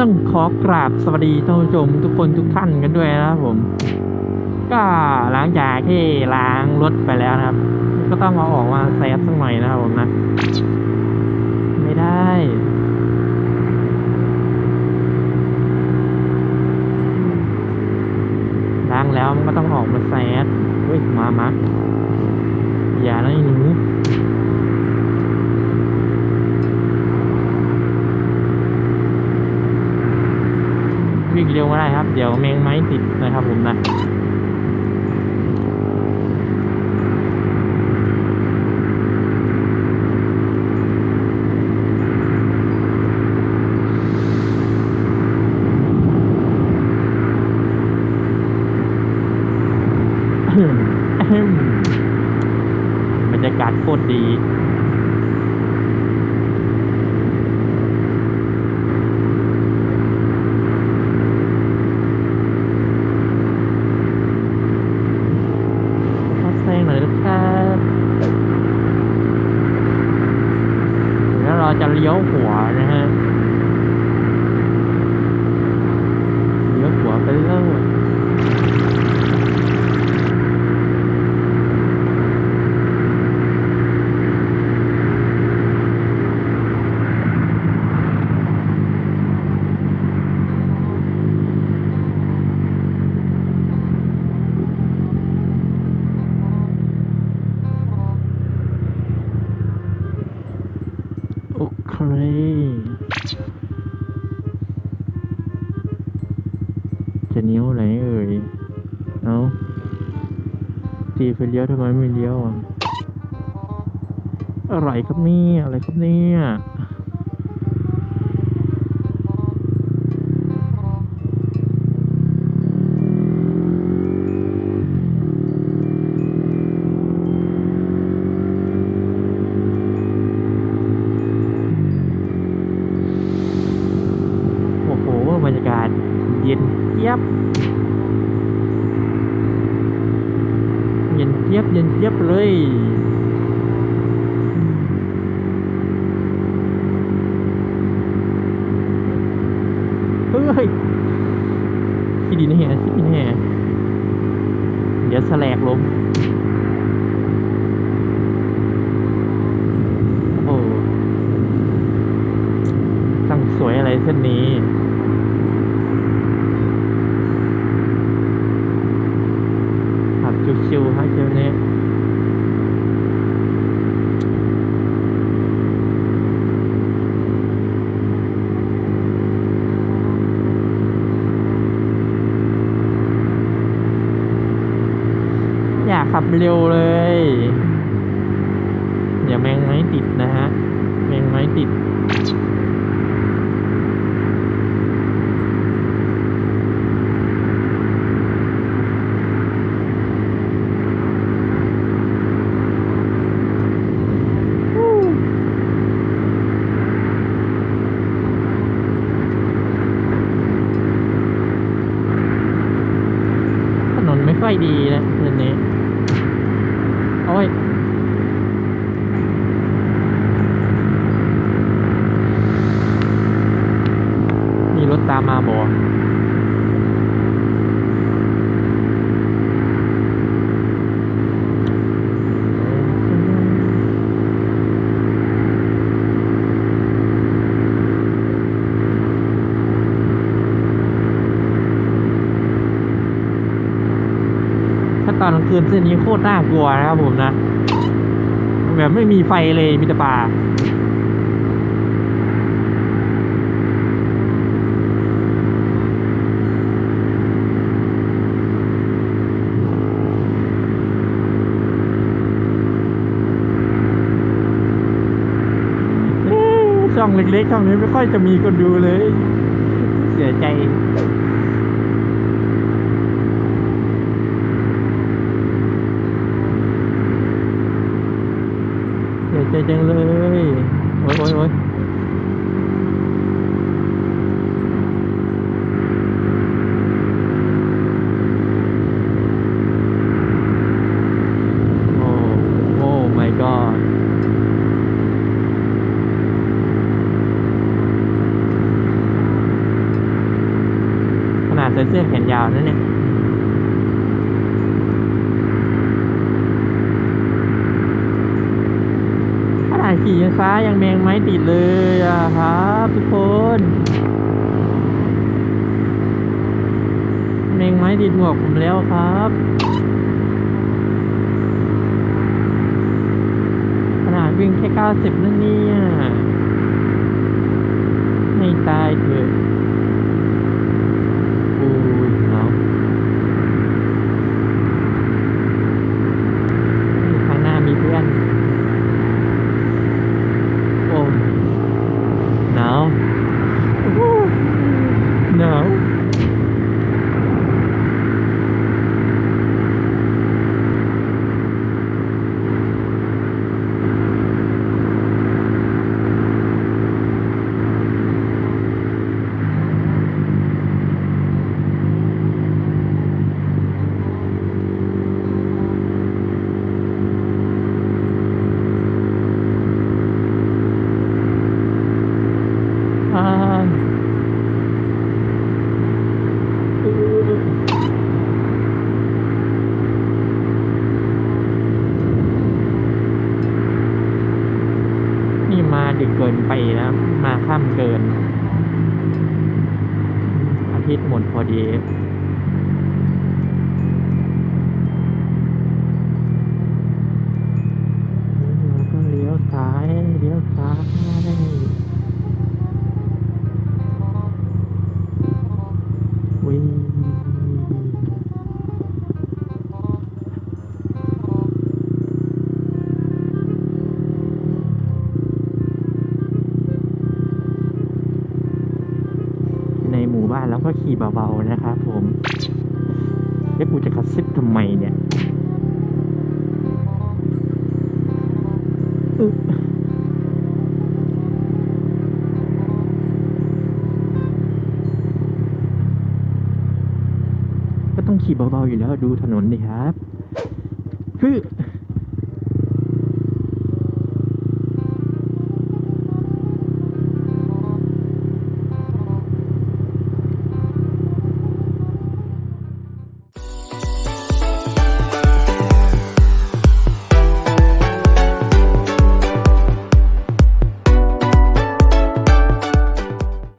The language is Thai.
ต้องขอกราบสวัสดีท่านผู้ชมทุกคนทุกท่านกันด้วยนะครับผม ก็หลังจากที่ล้างรถไปแล้วนะครับ ก็ต้องเอาออกมาแซฟสักหน่อยนะครับผมนะ ไม่ได้ล้างแล้วมันก็ต้องออกมาแซดเฮ้ยมามานะไอ้หนูวิ่งเร็วไม่ได้ครับ เดี๋ยวแมงไม้ติดนะครับผมนะบร จะเลี้ยวไหนเอ่ย เอาตีไปเลี้ยวทำไมไม่เลี้ยวอะอะไรครับเนี่ยอะไรครับเนี่ย เย็นเจี๊ยบเย็นเจี๊ยบเลยเฮ้ยขี้ดินแห่ขี้ดินแห่เดี๋ยวแสลกลมโอ้โหช่างสวยอะไรเส้นนี้ ขับชิวๆฮะเชียวนี้อยากขับ เร็วเลยเดี๋ยวแมงไม้ติดนะฮะ แมงไม้ติดถนนไม่ค่อยดีนะเดือนนี้ โอ้ย มีรถตามมาบอถ้า ตอนกลางคืนเส้นนี้โคตรน่ากลัวนะครับผมนะ แบบไม่มีไฟเลยมีแต่ป่าช่องเล็กๆช่องนี้ไม่ค่อยจะมีคนดูเลย เสียใจ ใจจังเลย โอ้ยโอ้ยโอ้ยเส่เสื้อแขนยาวนั่นเนี่ย มงไม้ติดเลยอะครับทุกคนเมงไม้ติดหมวกผมแล้วครับขนาดวิ่งแค่เก้าสิบนั่นเนี่ยให้ตายเถอะโอ้ยหนาวข้างหน้ามีเพื่อน โอ้หนาวโอ้โหหนาวอ่าเออนี่มาดึกเกินไปนะ มาค่ำเกิน อาทิตย์หมด พอดี หมู่บ้านเราก็ขี่เบาๆนะครับผมแล้วกูจะกระซิบทำไมเนี่ยก็ต้องขี่เบาๆอยู่แล้วดูถนนดิครับฮึ